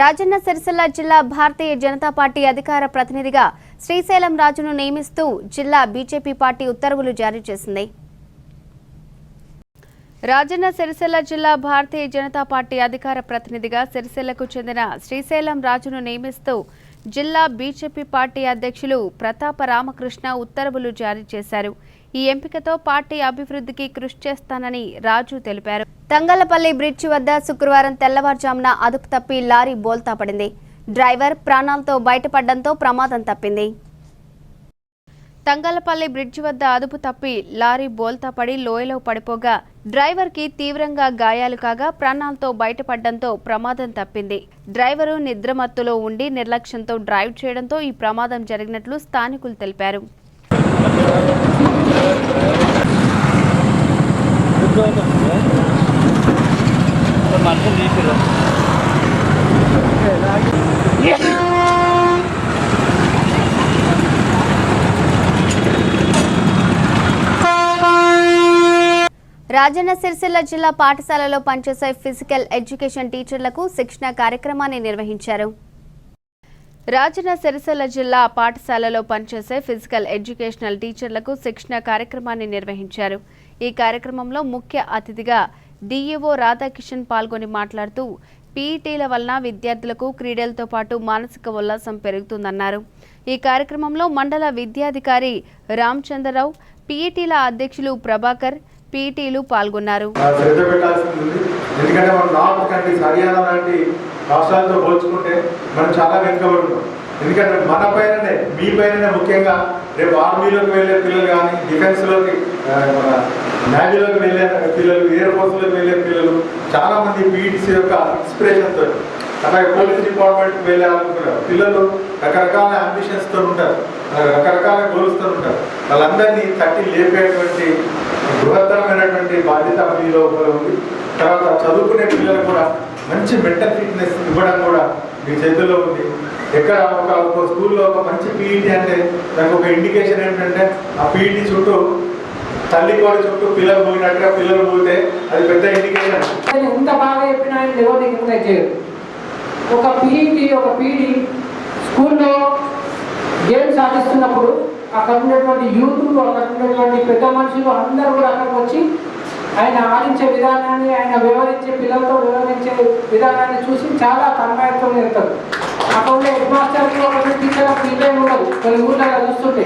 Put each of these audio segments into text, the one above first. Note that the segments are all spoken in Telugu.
రాజన్న సిరిసిల్ల జిల్లా భారతీయ జనతా పార్టీ అధికార ప్రతినిధిగా శ్రీశైలం రాజును నియమిస్తూ జిల్లా బీజేపీ పార్టీ ఉత్తర్వులు జారీ చేసింది. రాజన్న సిరిసిల్ల జిల్లా భారతీయ జనతా పార్టీ అధికార ప్రతినిధిగా సిరిసిల్లకు చెందిన శ్రీశైలం రాజును నియమిస్తూ జిల్లా బీజేపీ పార్టీ అధ్యక్షులు ప్రతాప రామకృష్ణ ఉత్తర్వులు జారీ చేశారు. ఈ ఎంపికతో పార్టీ అభివృద్ధికి కృషి చేస్తానని రాజు తెలిపారు. తంగలపల్లి బ్రిడ్జి వద్ద శుక్రవారం తెల్లవారుజామున అదుపు తప్పి లారీ బోల్తా పడింది. డ్రైవర్ ప్రాణాలతో బయటపడడంతో ప్రమాదం తప్పింది. తంగలపల్లి బ్రిడ్జి వద్ద అదుపు తప్పి లారీ బోల్తా పడి లోయలో పడిపోగా డ్రైవర్కి తీవ్రంగా గాయాలు కాగా ప్రాణాలతో బయటపడడంతో ప్రమాదం తప్పింది. డ్రైవరు నిద్రమత్తులో ఉండి నిర్లక్ష్యంతో డ్రైవ్ చేయడంతో ఈ ప్రమాదం జరిగినట్లు స్థానికులు తెలిపారు. మంచం తీసిరు రాజన్న సిరిసిల్ల జిల్లా పాఠశాలలో పనిచేసే ఫిజికల్ ఎడ్యుకేషన్ టీచర్లకు శిక్షణ కార్యక్రమాన్ని నిర్వహించారు. రాజన్న సిరిసిల్ల జిల్లా పాఠశాలలో పనిచేసే ఫిజికల్ ఎడ్యుకేషనల్ టీచర్లకు శిక్షణ కార్యక్రమాన్ని నిర్వహించారు. ఈ కార్యక్రమంలో ముఖ్య అతిథిగా డీఈఓ రాధాకిషన్ పాల్గొని మాట్లాడుతూ పీఈటీల వలన విద్యార్థులకు క్రీడలతో పాటు మానసిక ఉల్లాసం పెరుగుతుందన్నారు. ఈ కార్యక్రమంలో మండల విద్యాధికారి రామచంద్రరావు పీఈటీల అధ్యక్షులు ప్రభాకర్ పీఈటీలు పాల్గొన్నారు. ఎందుకంటే మనం నార్త్ కంట్రీస్ హర్యానా లాంటి రాష్ట్రాలతో పోల్చుకుంటే మనం చాలా వెనుకబడి ఉన్నాం. ఎందుకంటే మన పైననే మీ పైననే ముఖ్యంగా రేపు ఆర్మీలోకి వెళ్ళే పిల్లలు కానీ డిఫెన్స్లోకి మన నేవీలోకి వెళ్ళే పిల్లలు ఎయిర్ ఫోర్స్లోకి వెళ్ళే పిల్లలు. చాలామంది బీట్స్ యొక్క ఇన్స్పిరేషన్తో అలాగే పోలీస్ డిపార్ట్మెంట్కి వెళ్ళాలనుకున్నారు. పిల్లలు రకరకాల అంబిషన్స్తో ఉంటారు రకరకాల గోల్స్తో ఉంటారు. వాళ్ళందరినీ తట్టి లేపేటువంటి బృహత్తరమైనటువంటి బాధ్యత మీలో ఉంది. తర్వాత చదువుకునే పిల్లలు కూడా మంచి మెంటల్ ఫిట్నెస్ ఇవ్వడం కూడా మీ చేతుల్లో ఉంది. ఎక్కడ ఒక ఒక స్కూల్లో ఒక మంచి పీఈటీ అంటే దానికి ఒక ఇండికేషన్ ఏంటంటే ఆ పీఈటీ చుట్టూ తల్లి కోడి చుట్టూ పిల్లలు పోయినట్టుగా పిల్లలు పోతే అది పెద్ద ఇండికేషన్ ఎంత బాగా చెప్పినా ఆయన ఎవరు రికగ్నైజ్ చేయరు ఒక పీఈటీ ఒక పీడి స్కూల్లో గేమ్స్ ఆడిస్తున్నప్పుడు అక్కడ ఉన్నటువంటి యూత్ అక్కడ ఉన్నటువంటి పెద్ద మనుషులు అందరూ కూడా అక్కడికి వచ్చి ఆయన ఆడించే విధానాన్ని ఆయన వివరించే పిల్లలతో వివరించే విధానాన్ని చూసి చాలా తన్మయత్వం చేస్తారు అక్కడ ఉండే హెడ్ మాస్టర్ టీచర్ ఫీల్ ఉండదు. కొన్ని ఊళ్ళలో చూస్తుంటే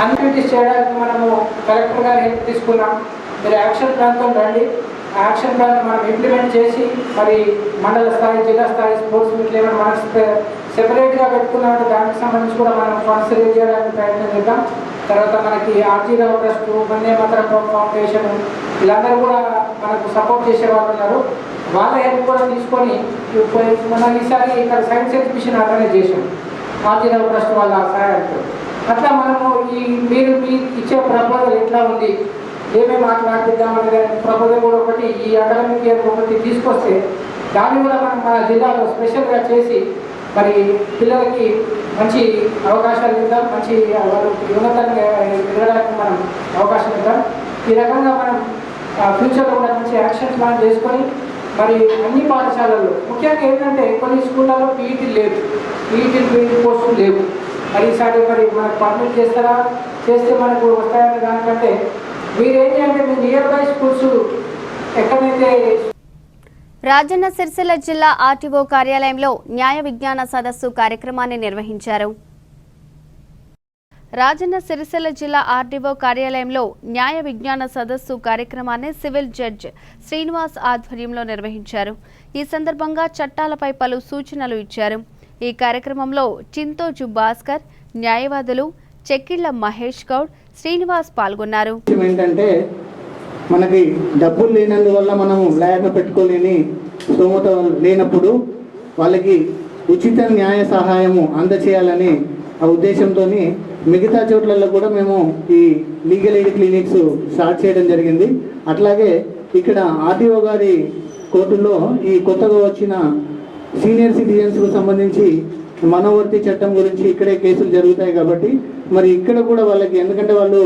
యాక్టివిటీస్ చేయడానికి మనము కలెక్టర్ గారి హెల్ప్ తీసుకున్నాం. మీరు యాక్షన్ ప్లాన్తో రండి. యాక్షన్ ప్లాన్ మనం ఇంప్లిమెంట్ చేసి మరి మండల స్థాయి జిల్లా స్థాయి స్పోర్ట్స్ మీట్లు ఏమైనా మనం సెపరేట్గా పెట్టుకున్నామంటే దానికి సంబంధించి కూడా మనం ఫండ్స్ రేజ్ చేయడానికి ప్రయత్నం చేద్దాం. తర్వాత మనకి RG Rao trust Vande Mataram foundation వీళ్ళందరూ కూడా మనకు సపోర్ట్ చేసే వాళ్ళు ఉన్నారు. వాళ్ళ హెల్ప్ కూడా తీసుకొని మనం ఈసారి ఇక్కడ సైన్స్ ఎగ్జిబిషన్ ఆర్గనైజ్ చేసాం ఆర్జీ రావు ట్రస్ట్ వాళ్ళ సహాయంతో. అట్లా మనము ఈ మీరు మీ ఇచ్చే ప్రపోజల్ ఎట్లా ఉంది? ఏమేమి మాట్లాడిద్దామనే ప్రపోజల్ కూడా ఒకటి ఈ అకాడమిక్ ఇయర్ ఒకటి తీసుకొస్తే దాన్ని కూడా మనం మన జిల్లాలో స్పెషల్గా చేసి మరి పిల్లలకి మంచి అవకాశాలు ఇద్దాం మంచి వాళ్ళు ఉన్నతంగా ఎదగడానికి మనం అవకాశం ఇద్దాం. ఈ రకంగా మనం ఫ్యూచర్లో కూడా మంచి యాక్షన్ ప్లాన్ చేసుకొని మరి అన్ని పాఠశాలల్లో ముఖ్యంగా ఏంటంటే కొన్ని స్కూళ్ళలో పీఈటీ లేదు పీఈటీ పీఈటీ కోర్సులు లేవు. మరి ఈసారి మరి మనకు పర్మిట్ చేస్తారా? చేస్తే మనకు వస్తాయని దానికంటే మీరు అంటే మీ నియర్ బై స్కూల్స్ ఎక్కడైతే రాజన్న సిరిసిల్ల జిల్లా ఆర్టీఓ కార్యాలయంలో న్యాయ విజ్ఞాన సదస్సు కార్యక్రమాన్ని నిర్వహించారు. రాజన్న సిరిసిల్ల జిల్లా ఆర్డీఓ కార్యాలయంలో న్యాయ విజ్ఞాన సదస్సు కార్యక్రమాన్ని సివిల్ జడ్జ్ శ్రీనివాస్ ఆధ్వర్యంలో నిర్వహించారు. ఈ సందర్భంగా చట్టాలపై పలు సూచనలు ఇచ్చారు. ఈ కార్యక్రమంలో చింతోజు భాస్కర్ న్యాయవాదులు చెక్కిళ్ళ మహేష్ గౌడ్ శ్రీనివాస్ పాల్గొన్నారు. ఏంటంటే మనకి డబ్బులు లేనందువల్ల మనం లాయర్ను పెట్టుకోలేని స్తోమత లేనప్పుడు వాళ్ళకి ఉచిత న్యాయ సహాయము అందచేయాలని ఆ ఉద్దేశంతో మిగతా చోట్లలో కూడా మేము ఈ లీగల్ ఎయిడ్ క్లినిక్స్ స్టార్ట్ చేయడం జరిగింది. అట్లాగే ఇక్కడ ఆర్టీఓ గారి కోర్టులో ఈ కొత్తగా వచ్చిన సీనియర్ సిటిజన్స్కు సంబంధించి మనోవర్తి చట్టం గురించి ఇక్కడే కేసులు జరుగుతాయి కాబట్టి మరి ఇక్కడ కూడా వాళ్ళకి ఎందుకంటే వాళ్ళు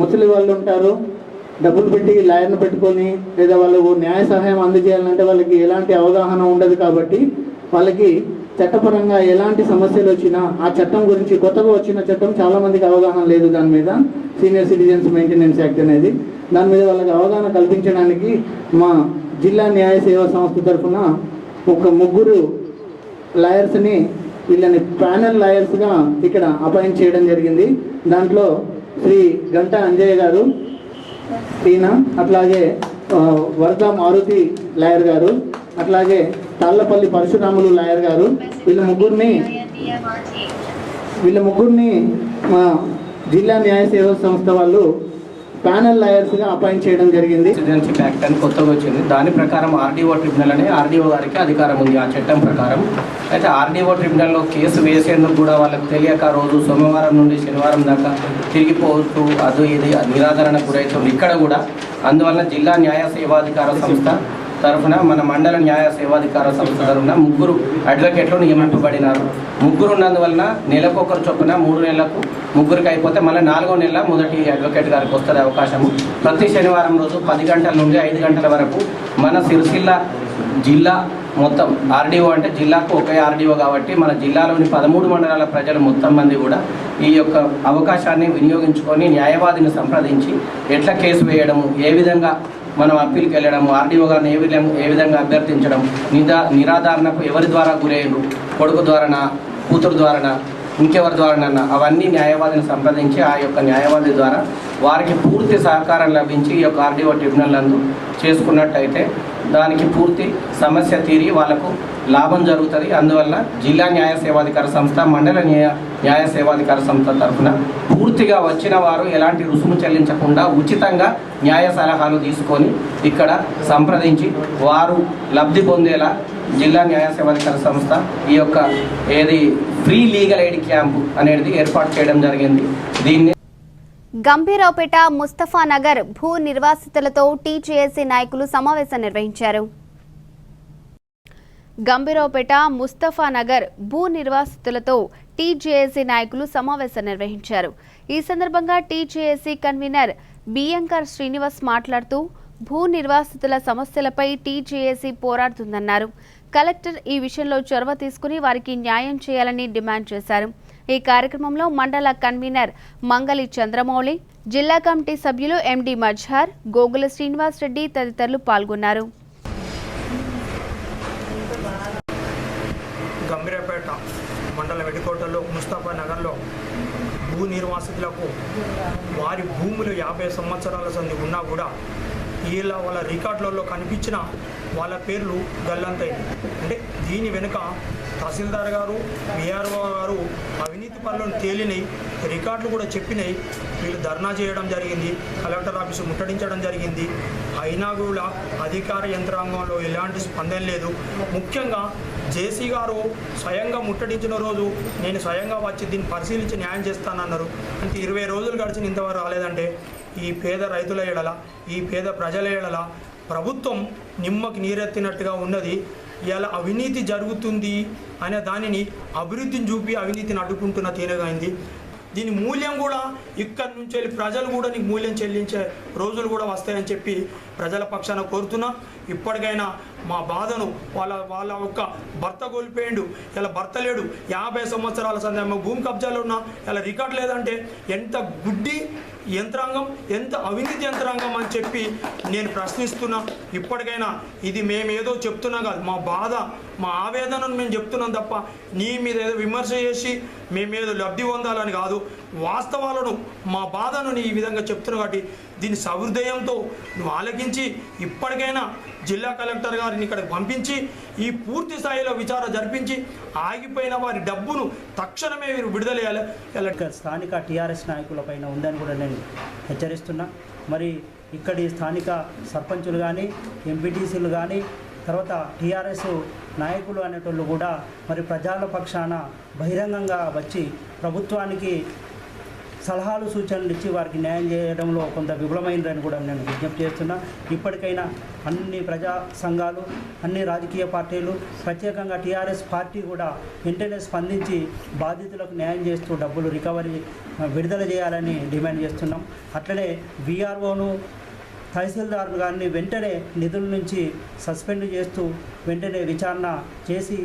ముసలి వాళ్ళు ఉంటారు డబ్బులు పెట్టి లాయర్ను పెట్టుకొని లేదా వాళ్ళు న్యాయ సహాయం అందజేయాలంటే వాళ్ళకి ఎలాంటి అవగాహన ఉండదు కాబట్టి వాళ్ళకి చట్టపరంగా ఎలాంటి సమస్యలు వచ్చినా ఆ చట్టం గురించి కొత్తగా వచ్చిన చట్టం చాలామందికి అవగాహన లేదు దాని మీద. సీనియర్ సిటిజన్స్ మెయింటెనెన్స్ యాక్ట్ అనేది. దాని మీద వాళ్ళకి అవగాహన కల్పించడానికి మా జిల్లా న్యాయ సేవా సంస్థ తరఫున ఒక ముగ్గురు లాయర్స్ని వీళ్ళని ప్యానల్ లాయర్స్గా ఇక్కడ అపాయింట్ చేయడం జరిగింది. దాంట్లో శ్రీ గంటా అంజయ్య గారు ఈయన అట్లాగే వరద మారుతి లాయర్ గారు అట్లాగే తాళ్ళపల్లి పరశురాములు లాయర్ గారు వీళ్ళ ముగ్గురిని వీళ్ళ ముగ్గురిని మా జిల్లా న్యాయ సేవా సంస్థ వాళ్ళు ప్యానల్ లాయర్స్గా అపాయింట్ చేయడం జరిగింది. సిటిజన్షిప్ యాక్ట్ అని కొత్తగా వచ్చింది. దాని ప్రకారం ఆర్డీఓ ట్రిబ్యునల్ అనే ఆర్డీఓ గారికి అధికారం ఉంది. ఆ చట్టం ప్రకారం అయితే ఆర్డీఓ ట్రిబ్యునల్లో కేసు వేసేందుకు కూడా వాళ్ళకి తెలియక రోజు సోమవారం నుండి శనివారం దాకా తిరిగిపోతూ అది ఇది నిరాదరణకు గురవుతుంది ఇక్కడ కూడా అందువల్ల జిల్లా న్యాయ సేవాధికార సంస్థ తరఫున మన మండల న్యాయ సేవాధికార సంస్థ తరఫున ముగ్గురు అడ్వకేట్లు నియమింపబడినారు. ముగ్గురు ఉన్నందువలన నెలకొకరు చొప్పున మూడు నెలలకు ముగ్గురికి అయిపోతే మళ్ళీ నాలుగో నెల మొదటి అడ్వకేట్ గారికి వస్తుంది అవకాశము. ప్రతి శనివారం రోజు పది గంటల నుండి ఐదు గంటల వరకు మన సిరిసిల్ల జిల్లా మొత్తం ఆర్డీఓ అంటే జిల్లాకు ఒకే ఆర్డీఓ కాబట్టి మన జిల్లాలోని పదమూడు మండలాల ప్రజలు మొత్తం మంది కూడా ఈ యొక్క అవకాశాన్ని వినియోగించుకొని న్యాయవాదిని సంప్రదించి ఎట్లా కేసు వేయడము ఏ విధంగా మనం అప్పీల్కి వెళ్ళడం ఆర్డీఓ గారిని ఏ విధంగా ఏ విధంగా అభ్యర్థించడం నిదా నిరాధారణకు ఎవరి ద్వారా గురయ్యారు? కొడుకు ద్వారానా? కూతురు ద్వారానా? ఇంకెవరి ద్వారానన్నా? అవన్నీ న్యాయవాదిని సంప్రదించి ఆ యొక్క న్యాయవాది ద్వారా వారికి పూర్తి సహకారం లభించి ఈ యొక్క ఆర్డీఓ ట్రిబ్యునల్ నందు చేసుకున్నట్టయితే దానికి పూర్తి సమస్య తీరి వాళ్ళకు లాభం జరుగుతుంది. అందువల్ల జిల్లా న్యాయ సేవాధికార సంస్థ మండల న్యాయ న్యాయ సేవాధికార సంస్థ తరఫున పూర్తిగా వచ్చిన వారు ఎలాంటి రుసుము చెల్లించకుండా ఉచితంగా న్యాయ సలహాలు తీసుకొని ఇక్కడ సంప్రదించి వారు లబ్ధి పొందేలా జిల్లా న్యాయ సేవాధికార సంస్థ ఈ యొక్క ఏది ఫ్రీ లీగల్ ఎయిడ్ క్యాంపు అనేది ఏర్పాటు చేయడం జరిగింది. దీన్ని గంభీరావుపేట ముస్తఫానగర్ భూ నిర్వాసితులతో టీజేఏసీ నాయకులు సమావేశం నిర్వహించారు. గంభీరావుపేట ముస్తఫానగర్ భూ నిర్వాసితులతో టీజేఏసీ నాయకులు సమావేశం నిర్వహించారు. ఈ సందర్భంగా టీజేఏసీ కన్వీనర్ బియంకర్ శ్రీనివాస్ మాట్లాడుతూ భూ నిర్వాసితుల సమస్యలపై టీజేఏసీ పోరాడుతుందన్నారు. కలెక్టర్ ఈ విషయంలో చొరవ తీసుకుని వారికి న్యాయం చేయాలని డిమాండ్ చేశారు. ఈ కార్యక్రమంలో మండల కన్వీనర్ మంగలి చంద్రమౌళి జిల్లా కమిటీ సభ్యులు ఎండి మజ్హార్ గోగుల శ్రీనివాస్ రెడ్డి తదితరులు పాల్గొన్నారు. మండల వెడికోటలో ముస్తాఫా నగర్లో భూ నిర్వాసితులకు వారి భూములు యాభై సంవత్సరాల సంది ఉన్నా కూడా వీళ్ళ వాళ్ళ రికార్డులలో కనిపించిన వాళ్ళ పేర్లు గల్లంతాయి. అంటే దీని వెనుక తహసీల్దార్ గారు విఆర్ఓ గారు అవినీతి పనులను తేలినవి రికార్డులు కూడా చెప్పినాయి. వీళ్ళు ధర్నా చేయడం జరిగింది. కలెక్టర్ ఆఫీసు ముట్టడించడం జరిగింది. అయినా కూడా అధికార యంత్రాంగంలో ఎలాంటి స్పందన లేదు. ముఖ్యంగా జేసీ గారు స్వయంగా ముట్టడించిన రోజు నేను స్వయంగా వచ్చి దీన్ని పరిశీలించి న్యాయం చేస్తానన్నారు. అంటే ఇరవై రోజులు గడిచిన ఇంతవరకు రాలేదంటే ఈ పేద రైతుల ఎడల ఈ పేద ప్రజల ఎడల ప్రభుత్వం నిమ్మకి నీరెత్తినట్టుగా ఉన్నది. ఇలా అవినీతి జరుగుతుంది అనే దానిని అభివృద్ధిని చూపి అవినీతిని అడ్డుకుంటున్న తీనగైంది దీని మూల్యం కూడా ఇక్కడి నుంచి వెళ్ళి ప్రజలు కూడా నీకు మూల్యం చెల్లించే రోజులు కూడా వస్తాయని చెప్పి ప్రజల పక్షాన కోరుతున్నా. ఇప్పటికైనా మా బాధను వాళ్ళ వాళ్ళ యొక్క భర్త కోల్పోయిండు. ఇలా భర్త లేడు. యాభై సంవత్సరాల సందర్భంగా భూమి కబ్జాలు ఉన్న ఇలా రికార్డు లేదంటే ఎంత గుడ్డి యంత్రాంగం ఎంత అవినీతి యంత్రాంగం అని చెప్పి నేను ప్రశ్నిస్తున్నా. ఇప్పటికైనా ఇది మేమేదో చెప్తున్నాం కాదు. మా బాధ మా ఆవేదనను మేము చెప్తున్నాం తప్ప నీ మీద ఏదో విమర్శ చేసి మేమేదో లబ్ధి పొందాలని కాదు. వాస్తవాలను మా బాధను నీ ఈ విధంగా చెప్తున్నా కాబట్టి దీని సహృదయంతో నువ్వు ఆలకించి ఇప్పటికైనా జిల్లా కలెక్టర్ గారిని ఇక్కడికి పంపించి ఈ పూర్తి స్థాయిలో విచారణ జరిపించి ఆగిపోయిన వారి డబ్బును తక్షణమే వీరు విడుదల చేయాలి. స్థానిక టీఆర్ఎస్ నాయకులపైన ఉందని కూడా నేను హెచ్చరిస్తున్నా. మరి ఇక్కడి స్థానిక సర్పంచులు కానీ ఎంపీటీసీలు కానీ తర్వాత టీఆర్ఎస్ నాయకులు అనేటోళ్ళు కూడా మరి ప్రజల పక్షాన బహిరంగంగా వచ్చి ప్రభుత్వానికి సలహాలు సూచనలు ఇచ్చి వారికి న్యాయం చేయడంలో కొంత విఫలమైందని కూడా నేను విజ్ఞప్తి చేస్తున్నా. ఇప్పటికైనా అన్ని ప్రజా సంఘాలు అన్ని రాజకీయ పార్టీలు ప్రత్యేకంగా టీఆర్ఎస్ పార్టీ కూడా వెంటనే స్పందించి బాధితులకు న్యాయం చేస్తూ డబ్బులు రికవరీ విడుదల చేయాలని డిమాండ్ చేస్తున్నాం. అట్లనే బీఆర్ఓను తహసీల్దార్ గారిని వెంటనే నిధుల నుంచి సస్పెండ్ చేస్తూ వెంటనే విచారణ చేసి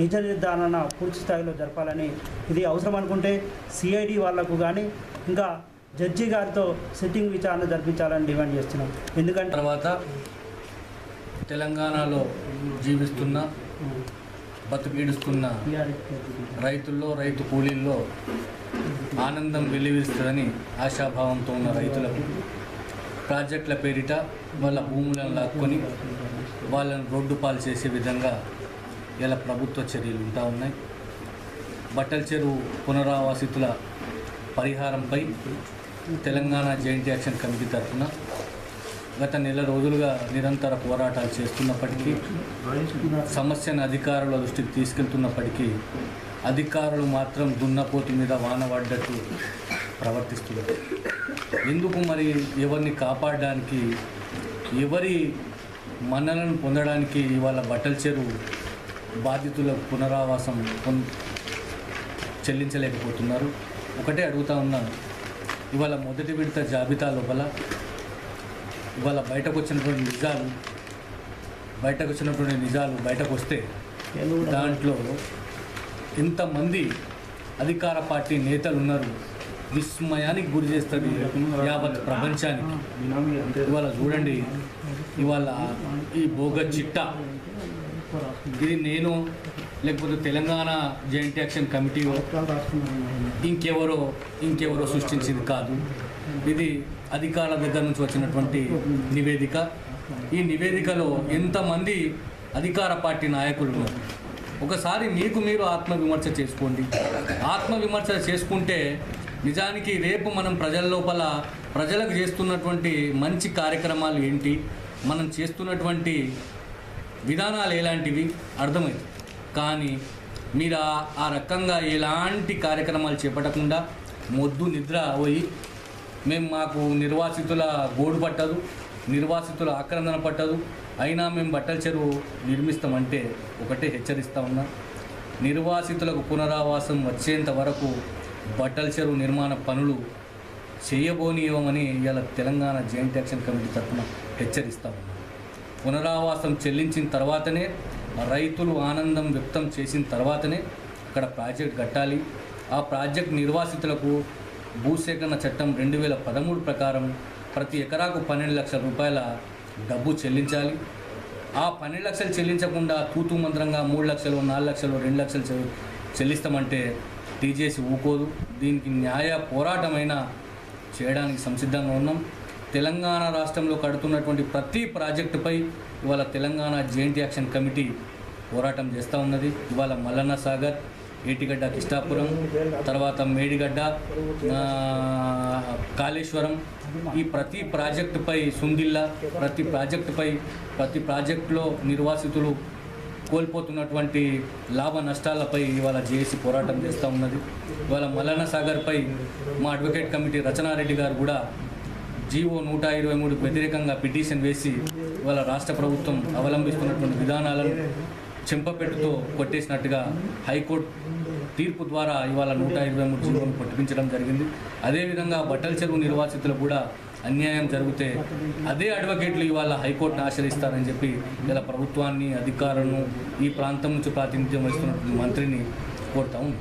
నిజ నిర్ధారణ పూర్తి స్థాయిలో జరపాలని ఇది అవసరం అనుకుంటే సిఐడి వాళ్ళకు కానీ ఇంకా జడ్జి గారితో సిట్టింగ్ విచారణ జరిపించాలని డిమాండ్ చేస్తున్నాం. ఎందుకంటే తర్వాత తెలంగాణలో జీవిస్తున్న బతికీడుస్తున్న రైతుల్లో రైతు కూలీల్లో ఆనందం వెలివిస్తుందని ఆశాభావంతో ఉన్న రైతులకు ప్రాజెక్టుల పేరిట వాళ్ళ భూములను లాక్కొని వాళ్ళని రోడ్డు పాలు చేసే విధంగా ఇలా ప్రభుత్వ చర్యలు ఉంటా ఉన్నాయి. బట్టల చెరువు పునరావాసితుల పరిహారంపై తెలంగాణ జాయింట్ యాక్షన్ కమిటీ తరఫున గత నెల రోజులుగా నిరంతర పోరాటాలు చేస్తున్నప్పటికీ సమస్యను అధికారుల దృష్టికి తీసుకెళ్తున్నప్పటికీ అధికారులు మాత్రం దున్నపోతు మీద వాన పడ్డట్టు ప్రవర్తిస్తున్నారు. ఎందుకు మరి ఎవరిని కాపాడడానికి ఎవరి మన్నలను పొందడానికి ఇవాళ బట్టల చెరువు బాధితుల పునరావాసం పొం- చెల్లించలేకపోతున్నారు? ఒకటే అడుగుతా ఉన్నాను ఇవాళ మొదటి విడత జాబితా లోపల ఇవాళ బయటకు వచ్చినటువంటి నిజాలు బయటకు వచ్చినటువంటి నిజాలు బయటకు వస్తే దాంట్లో ఇంతమంది అధికార పార్టీ నేతలు ఉన్నారు విస్మయానికి గురి చేస్తుంది యావత్ ప్రపంచానికి. ఇవాళ చూడండి ఇవాళ ఈ భోగ చిట్టా ఇది నేను లేకపోతే తెలంగాణ జాయింట్ యాక్షన్ కమిటీ ఇంకెవరో ఇంకెవరో సృష్టించింది కాదు. ఇది అధికారుల దగ్గర నుంచి వచ్చినటువంటి నివేదిక. ఈ నివేదికలో ఎంతమంది అధికార పార్టీ నాయకులు ఒకసారి మీకు మీరు ఆత్మవిమర్శ చేసుకోండి. ఆత్మవిమర్శ చేసుకుంటే నిజానికి రేపు మనం ప్రజల లోపల ప్రజలకు చేస్తున్నటువంటి మంచి కార్యక్రమాలు ఏంటి? మనం చేస్తున్నటువంటి విధానాలు ఎలాంటివి? అర్థమైంది. కానీ మీరు ఆ- రకంగా ఎలాంటి కార్యక్రమాలు చేపట్టకుండా మొద్దు నిద్ర పోయి మేము మాకు నిర్వాసితుల గోడు పట్టదు నిర్వాసితుల ఆక్రందన పట్టదు అయినా మేము బట్టల చెరువు నిర్మిస్తామంటే ఒకటే హెచ్చరిస్తా ఉన్నా. నిర్వాసితులకు పునరావాసం వచ్చేంత వరకు బట్టల చెరువు నిర్మాణ పనులు చేయబోనియమని ఇవాళ తెలంగాణ జాయింట్ యాక్షన్ కమిటీ తరఫున హెచ్చరిస్తా ఉన్నాం. పునరావాసం చెల్లించిన తర్వాతనే రైతులు ఆనందం వ్యక్తం చేసిన తర్వాతనే అక్కడ ప్రాజెక్ట్ కట్టాలి. ఆ ప్రాజెక్ట్ నిర్వాసితులకు భూసేకరణ చట్టం రెండు వేల పదమూడు ప్రకారం ప్రతి ఎకరాకు పన్నెండు లక్షల రూపాయల డబ్బు చెల్లించాలి. ఆ పన్నెండు లక్షలు చెల్లించకుండా తూతూ మంత్రంగా మూడు లక్షలు నాలుగు లక్షలు రెండు లక్షలు చె- చెల్లిస్తామంటే టీజేసి ఊకోదు. దీనికి న్యాయ పోరాటమైనా చేయడానికి సంసిద్ధంగా ఉన్నాం. తెలంగాణ రాష్ట్రంలో కడుతున్నటువంటి ప్రతి ప్రాజెక్టుపై ఇవాళ తెలంగాణ జెయింట్ యాక్షన్ కమిటీ పోరాటం చేస్తూ ఉన్నది. ఇవాళ మల్లన్న సాగర్ ఏటిగడ్డ కిష్టాపురం తర్వాత మేడిగడ్డ కాళేశ్వరం ఈ ప్రతి ప్రాజెక్టుపై సుందిల్లా ప్రతి ప్రాజెక్టుపై ప్రతి ప్రాజెక్టులో నిర్వాసితులు కోల్పోతున్నటువంటి లాభ నష్టాలపై ఇవాళ జేఏసీ పోరాటం చేస్తూ ఉన్నది. ఇవాళ మల్లన్న సాగర్పై మా అడ్వకేట్ కమిటీ రచనారెడ్డి గారు కూడా జీవో నూట ఇరవై మూడు వ్యతిరేకంగా పిటిషన్ వేసి ఇవాళ రాష్ట్ర ప్రభుత్వం అవలంబిస్తున్నటువంటి విధానాలను చెంపపెట్టుతో కొట్టేసినట్టుగా హైకోర్టు తీర్పు ద్వారా ఇవాళ నూట ఇరవై మూడు జీవోను కొట్టిపించడం జరిగింది. అదేవిధంగా బట్టల చెరువు నిర్వాసితులు కూడా అన్యాయం జరిగితే అదే అడ్వకేట్లు ఇవాళ హైకోర్టును ఆశ్రయిస్తారని చెప్పి ఇలా ప్రభుత్వాన్ని అధికారులను ఈ ప్రాంతం నుంచి ప్రాతినిధ్యం వహిస్తున్నటువంటి మంత్రిని కోరుతా ఉన్నాం.